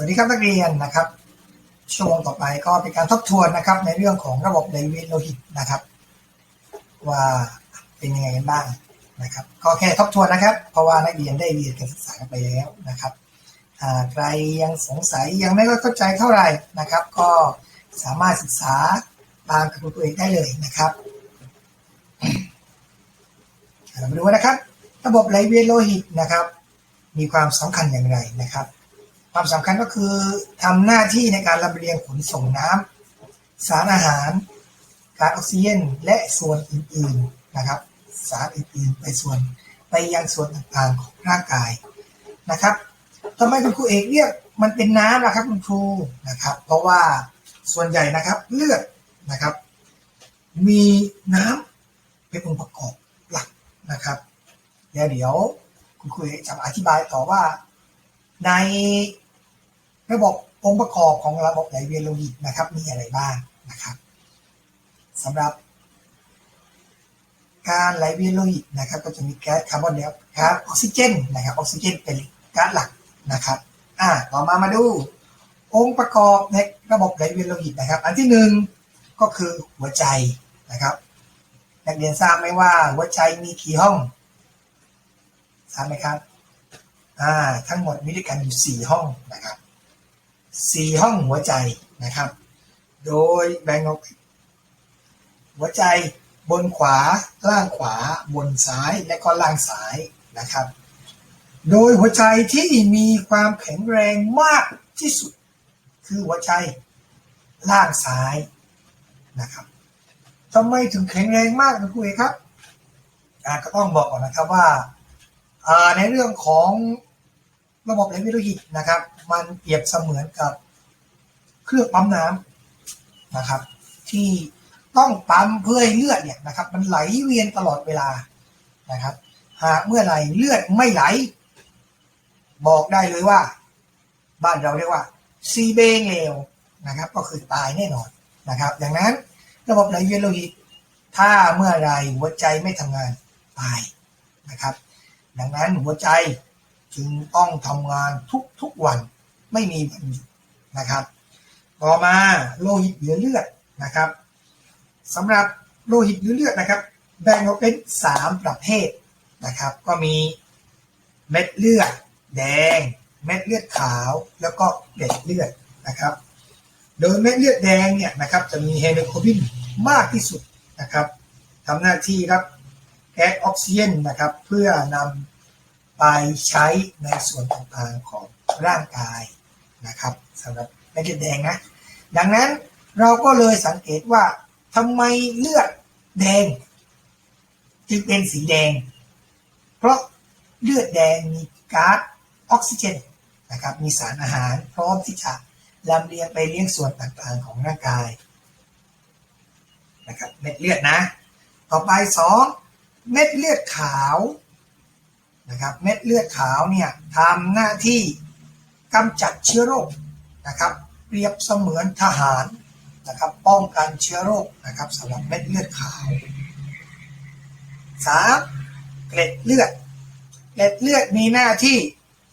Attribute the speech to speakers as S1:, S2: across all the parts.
S1: วัสดีครับนักเรียนนะครับ ช่วงต่อไปก็เป็นการทบทวนนะครับ ในเรื่องของระบบไหลเวียนโลหิตนะครับ ว่าเป็นยังไงกันบ้างนะครับ ก็แค่ทบทวนนะครับ เพราะว่านักเรียนได้เรียนการศึกษาไปแล้วนะครับใครยังสงสัยยังไม่เข้าใจเท่าไหร่นะครับ ก็สามารถศึกษาตามกับตัวเองได้เลยนะครับเรามาดูนะครับ ระบบไหลเวียนโลหิตนะครับ มีความสำคัญอย่างไรนะครับ ความสำคัญก็คือทำหน้าที่ในการลำเลียงขนส่งน้ำสารอาหารก๊าซออกซิเจนและส่วนอื่นๆนะครับ สารอื่นๆไปส่วนไปยังส่วนต่างๆของร่างกายนะครับทำไมคุณครูเอกเรียกมันเป็นน้ำนะครับคุณครูนะครับ เพราะว่าส่วนใหญ่นะครับเลือดนะครับ มีน้ำเป็นองค์ประกอบหลักนะครับแล้วเดี๋ยวคุณครูเอกจะอธิบายต่อว่า ในระบบองค์ประกอบของระบบไหลเวียนโลหิตนะครับ มีอะไรบ้างนะครับสำหรับ การไหลเวียนโลหิตนะครับ ก็จะมีแก๊สคาร์บอนไดออกไซด์ก๊าซออกซิเจนนะครับออกซิเจนเป็นก๊าซหลักนะครับอ่าต่อมามาดู องค์ประกอบในระบบไหลเวียนโลหิตนะครับ อันที่หนึ่งก็คือหัวใจนะครับ นักเรียนทราบไหมว่าหัวใจมีกี่ห้องทราบไหมครับ อ่าทั้งหมดมีด้วยกันอยู่สี่ห้องนะครับสี่ห้องหัวใจนะครับ โดยแบ่งออกหัวใจบนขวาล่างขวา บนซ้ายและก็ล่างซ้ายนะครับ โดยหัวใจที่มีความแข็งแรงมากที่สุด คือหัวใจล่างซ้ายนะครับทำไมถึงแข็งแรงมากนะคุณเอกครับก็ต้องบอกก่อนนะครับว่าในเรื่องของ ระบบไหลเวียนโลหิตนะครับ มันเปรียบเสมือนกับเครื่องปั๊มน้ำนะครับ ที่ต้องปั๊มเพื่อให้เลือดเนี่ยนะครับ มันไหลเวียนตลอดเวลานะครับ หากเมื่อไหร่เลือดไม่ไหล บอกได้เลยว่า บ้านเราเรียกว่าซีเบงเลวนะครับ ก็คือตายแน่นอนนะครับ ดังนั้นระบบไหลเวียนโลหิต ถ้าเมื่อไรหัวใจไม่ทำงานตายนะครับ ดังนั้นหัวใจ จึงต้องทำงานทุกๆวันไม่มีวันหยุดนะครับ ต่อมาโลหิตเหลือเลือดนะครับสำหรับโลหิตเหลือเลือดนะครับ แบ่งออกเป็นสามประเภทนะครับ ก็มีเม็ดเลือดแดง เม็ดเลือดขาวแล้วก็เกล็ดเลือดนะครับ โดยเม็ดเลือดแดงเนี่ยนะครับจะมีเฮโมโกลบินมากที่สุดนะครับทำหน้าที่รับแก๊สออกซิเจนนะครับ เพื่อนำ ไปใช้ในส่วนต่างๆของร่างกายนะครับสำหรับเม็ดเลือดแดงนะ ดังนั้นเราก็เลยสังเกตว่าทำไมเลือดแดง จึงเป็นสีแดง เพราะเลือดแดงมีก๊าซออกซิเจนนะครับมีสารอาหารพร้อมที่จะลำเลียงไปเลี้ยงส่วนต่างๆของร่างกายนะครับเม็ดเลือดนะ ต่อไปสองเม็ดเลือดขาว นะครับเม็ดเลือดขาวเนี่ยทำหน้าที่กำจัดเชื้อโรคนะครับเปรียบเสมือนทหารนะครับป้องกันเชื้อโรคนะครับสำหรับเม็ดเลือดขาวสามเกล็ดเลือด เกล็ดเลือดมีหน้าที่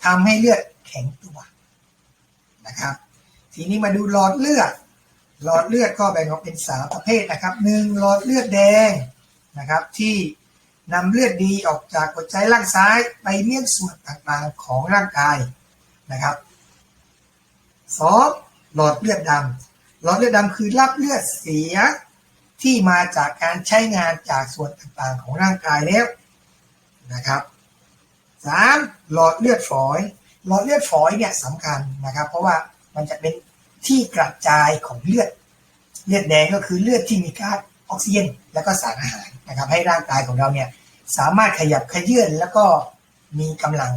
S1: ทำให้เลือดแข็งตัวนะครับ ทีนี้มาดูหลอดเลือด หลอดเลือดก็แบ่งออกเป็นสามประเภทนะครับหนึ่งหลอดเลือดแดงนะครับที่ นำเลือดดีออกจากหัวใจล่างซ้ายไปเลี้ยงส่วนต่างๆของร่างกายนะครับสองหลอดเลือดดำหลอดเลือดดำคือรับเลือดเสียที่มาจากการใช้งานจากส่วนต่างๆของร่างกายแล้วนะครับสามหลอดเลือดฝอย หลอดเลือดฝอยเนี่ยสำคัญนะครับ เพราะว่ามันจะเป็นที่กระจายของเลือด เลือดแดงก็คือเลือดที่มีก๊าซ ออกซิเจนและก็สารอาหารนะครับ ให้ร่างกายของเราเนี่ยสามารถขยับขยื่นแล้วก็มีกำลัง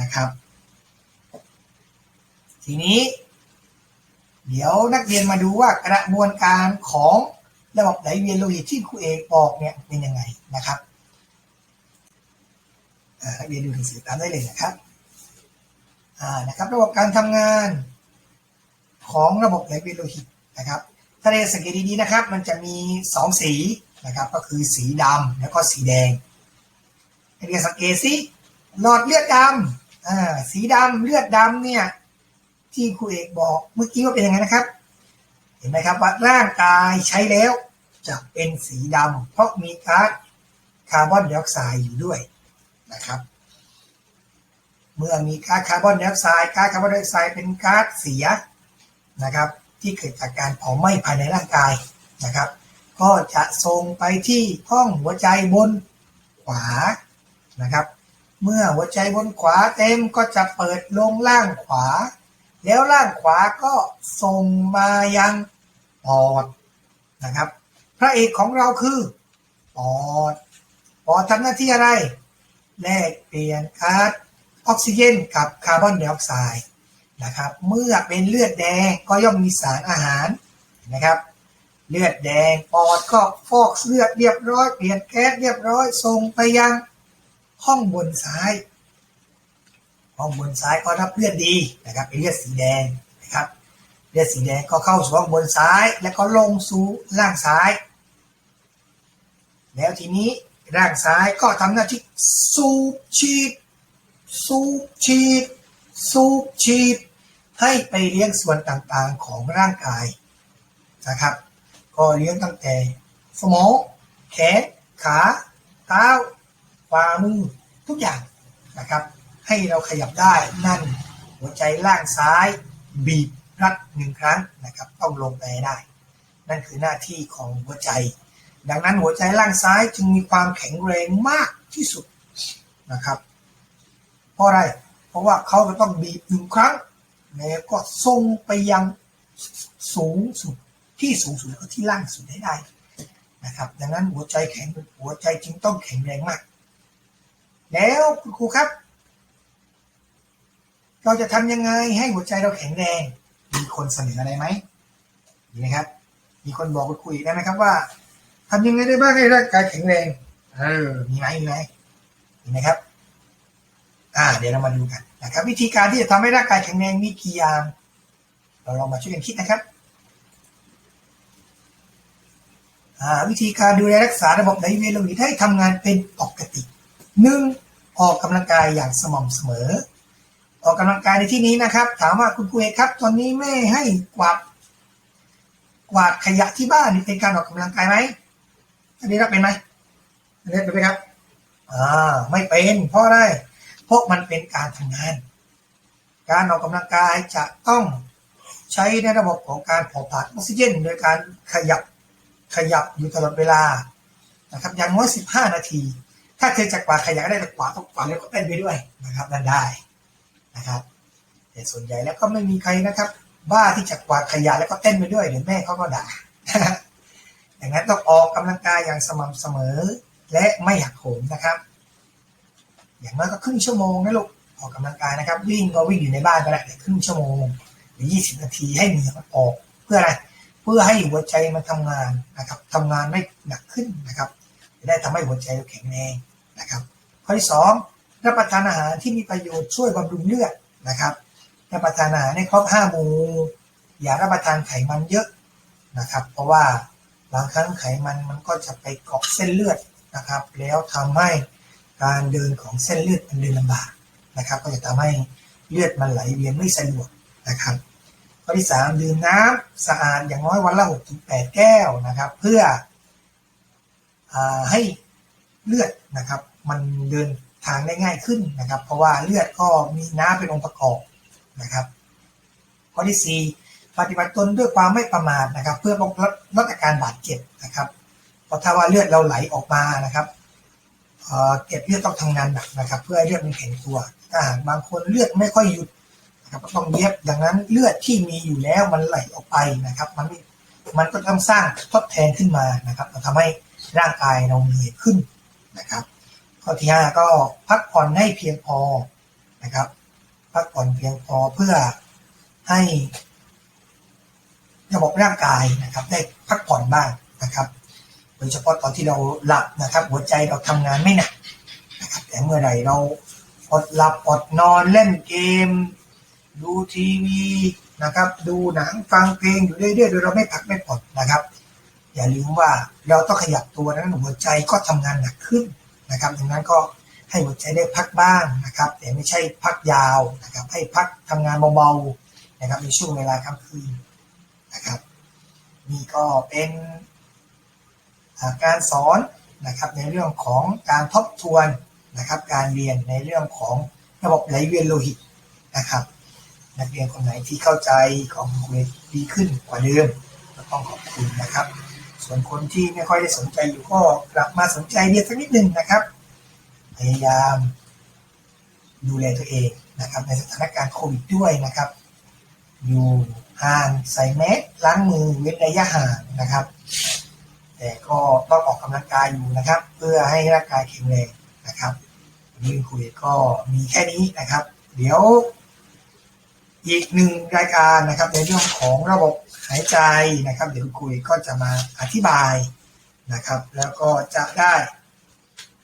S1: นะครับ ทีนี้ เดี๋ยวนักเรียนมาดูว่ากระบวนการของระบบไหลเวียนโลหิตที่ครูเอกบอกเนี่ยเป็นยังไงนะครับนักเรียนดูหนังสือตามได้เลยนะครับนะครับ ระบบการทำงานของระบบไหลเวียนโลหิตนะครับ ถ้าเราสังเกตดีๆนะครับ มันจะมีสองสีนะครับ ก็คือสีดำแล้วก็สีแดงเรียนสังเกตสิหลอดเลือดดำสีดำเลือดดำเนี่ยที่ครูเอกบอกเมื่อกี้ว่าเป็นยังไงนะครับ เห็นไหมครับว่าร่างกายใช้แล้วจะเป็นสีดำเพราะมีก๊าซคาร์บอนไดออกไซด์อยู่ด้วยนะครับ เมื่อมีก๊าซคาร์บอนไดออกไซด์ก๊าซคาร์บอนไดออกไซด์เป็นก๊าซเสียนะครับ ที่เกิดจากการเผาไหม้ภายในร่างกายนะครับ ก็จะส่งไปที่ห้องหัวใจบนขวานะครับ เมื่อหัวใจบนขวาเต็มก็จะเปิดลงล่างขวา แล้วล่างขวาก็ส่งมายังปอดนะครับ พระเอกของเราคือปอดปอดทำหน้าที่อะไร แลกเปลี่ยนก๊าซออกซิเจนกับคาร์บอนไดออกไซด์ นะครับ เมื่อเป็นเลือดแดงก็ย่อมมีสารอาหารนะครับ เลือดแดงปอดก็ฟอกเลือดเรียบร้อยเปลี่ยนแก๊สเรียบร้อยส่งไปยังห้องบนซ้าย ห้องบนซ้ายก็รับเลือดดีนะครับเป็นเลือดสีแดงนะครับเลือดสีแดงก็เข้าสู่ห้องบนซ้าย แล้วก็ลงสู่ล่างซ้าย แล้วทีนี้ร่างซ้ายก็ทำหน้าที่สูบฉีดสูบฉีดสูบฉีด ให้ไปเลี้ยงส่วนต่างๆของร่างกายนะครับ ก็เลี้ยงตั้งแต่ สมองแขนขาเท้าฝ่ามือทุกอย่างนะครับ ให้เราขยับได้นั่นหัวใจล่างซ้ายบีบรัดหนึ่งครั้งนะครับ ต้องลงไปได้ นั่นคือหน้าที่ของหัวใจ ดังนั้นหัวใจล่างซ้ายจึงมีความแข็งแรงมากที่สุดนะครับ เพราะอะไร เพราะว่าเขาจะต้องบีบหนึ่งครั้ง แล้วก็ส่งไปยังสูงสุดที่สูงสุดแล้วก็ที่ล่างสุดให้ได้นะครับ ดังนั้นหัวใจแข็งหัวใจจึงต้องแข็งแรงมาก แล้วคุณครูครับ เราจะทำยังไงให้หัวใจเราแข็งแรง มีคนเสนออะไรไหมมีไหมครับ มีคนบอกคุณครูอีกได้ไหมครับว่าทำยังไงได้บ้างให้ร่างกายแข็งแรงเออมีไหมมีไหมมีไหมครับ อ่า เดี๋ยวเรามาดูกัน นะครับวิธีการที่จะทำให้ร่างกายแข็งแรงมีกี่อย่าง เราลองมาช่วยกันคิดนะครับอ่าวิธีการดูแลรักษาระบบไหลเวียนโลหิตให้ทำงานเป็นปกติหนึ่งออกกำลังกายอย่างสม่ำเสมอ ออกกำลังกายในที่นี้นะครับ ถามว่าคุณครูเอกครับ ตอนนี้แม่ให้กวาดกวาดขยะที่บ้านนี่เป็นการออกกำลังกายไหมอันนี้รับเป็นไหมอันนี้เป็นไหมครับ อ่า ไม่เป็นเพราะอะไร เพราะมันเป็นการทำงาน การออกกำลังกายจะต้องใช้ในระบบของการเผาผลาญออกซิเจน โดยการขยับขยับอยู่ตลอดเวลานะครับอย่างน้อย15 นาที ถ้าเธอจะกวาดขยะได้แต่กวาดต้องกวาดแล้วก็เต้นไปด้วยนะครับนั่นได้นะครับแต่ส่วนใหญ่แล้วก็ไม่มีใครนะครับ บ้าที่จะกวาดขยะแล้วก็เต้นไปด้วยเดี๋ยวแม่เขาก็ด่าอย่างนั้นต้องออกกำลังกายอย่างสม่ำเสมอและไม่หักโหมนะครับ อย่างน้อยก็ครึ่งชั่วโมงนะลูกออกกำลังกายนะครับ วิ่งก็วิ่งอยู่ในบ้านก็ได้แต่ครึ่งชั่วโมงหรือ20นาทีให้เหงื่อมันออกเพื่ออะไรเพื่อให้หัวใจมันทำงานนะครับทำงานได้หนักขึ้นนะครับจะได้ทำให้หัวใจเราแข็งแรงนะครับ ข้อที่สองรับประทานอาหารที่มีประโยชน์ช่วยบำรุงเลือดนะครับรับประทานอาหารให้ครบห้าหมู่อย่ารับประทานไขมันเยอะนะครับ เพราะว่าบางครั้งไขมันมันก็จะไปเกาะเส้นเลือดนะครับ แล้วทำให้ การเดินของเส้นเลือดมันเดินลำบากนะครับ ก็จะทำให้เลือดมันไหลเวียนไม่สะดวกนะครับข้อที่สามดื่มน้ำสะอาดอย่างน้อยวันละหกถึงแปดแก้วนะครับ เพื่ออให้เลือดนะครับ มันเดินทางได้ง่ายขึ้นนะครับ เพราะว่าเลือดก็มีน้ำเป็นองค์ประกอบนะครับ ข้อที่สี่ปฏิบัติตนด้วยความไม่ประมาทนะครับ เพื่อลดลดอาการบาดเจ็บนะครับเพราะถ้าว่าเลือดเราไหลออกมานะครับ เก็ดเลือดต้องทำงานหนักนะครับ เพื่อให้เลือดมันแข็งตัวถ้าหากบางคนเลือดไม่ค่อยหยุดนะครับก็ต้องเย็บดังนั้นเลือดที่มีอยู่แล้วมันไหลออกไปนะครับ มันมันก็ต้องสร้างทดแทนขึ้นมานะครับทำให้ร่างกายเราเหนื่อยขึ้นนะครับ ข้อที่ห้าก็พักผ่อนให้เพียงพอนะครับ พักผ่อนเพียงพอเพื่อให้ระบบร่างกายนะครับ ได้พักผ่อนบ้างนะครับ ยเฉพาะตอนที่เราหลับนะครับ หัวใจเราทำงานไม่หนักนะครับแต่เมื่อไหร่เราอดหลับอดนอนเล่นเกม ดูทีวีนะครับ ดูหนังฟังเพลงอยู่เรื่อยๆโดยเราไม่พักไม่ผ่อนนะครับ อย่าลืมว่าเราต้องขยับตัวนั้นหัวใจก็ทำงานหนักขึ้นนะครับดังนั้นก็ให้หัวใจได้พักบ้างนะครับ แต่ไม่ใช่พักยาวนะครับ ให้พักทำงานเบาๆนะครับในช่วงเวลากลางคืนนะครับ นี่ก็เป็น การสอนนะครับในเรื่องของการทบทวนนะครับ การเรียนในเรื่องของระบบไหลเวียนโลหิตนะครับ นักเรียนคนไหนที่เข้าใจของคุณดีขึ้นกว่าเดิมก็ต้องขอบคุณนะครับ ส่วนคนที่ไม่ค่อยได้สนใจอยู่ก็กลับมาสนใจเรียนสักนิดหนึ่งนะครับ พยายามดูแลตัวเองนะครับ ในสถานการณ์โควิดด้วยนะครับ อยู่ห่างใส่แมสล้างมือเว้นระยะห่างนะครับ แต่ก็ต้องออกกำลังกายอยู่นะครับ เพื่อให้ร่างกายแข็งแรงนะครับวันนี้คุณครูเอกก็มีแค่นี้นะครับ เดี๋ยว อีกหนึ่งรายการนะครับ ในเรื่องของระบบหายใจนะครับ เดี๋ยวคุณครูเอกก็จะมาอธิบายนะครับ แล้วก็จะได้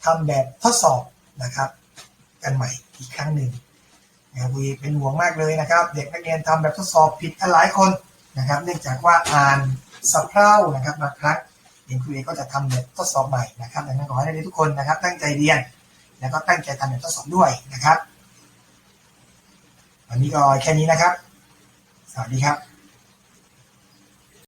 S1: ทำแบบทดสอบนะครับ กันใหม่อีกครั้งหนึ่งนะครับครูเป็นห่วงมากเลยนะครับ เด็กนักเรียนทำแบบทดสอบผิดกันหลายคนนะครับ เนื่องจากว่าอ่านสะเพร่านะครับบางครั้ง เด็กครูเอกก็จะทำแบบทดสอบใหม่นะครับดังนั้นขอให้นักเรียนทุกคนนะครับ ตั้งใจเรียน แล้วก็ตั้งใจทำแบบทดสอบด้วยนะครับ วันนี้ก็แค่นี้นะครับ สวัสดีครับ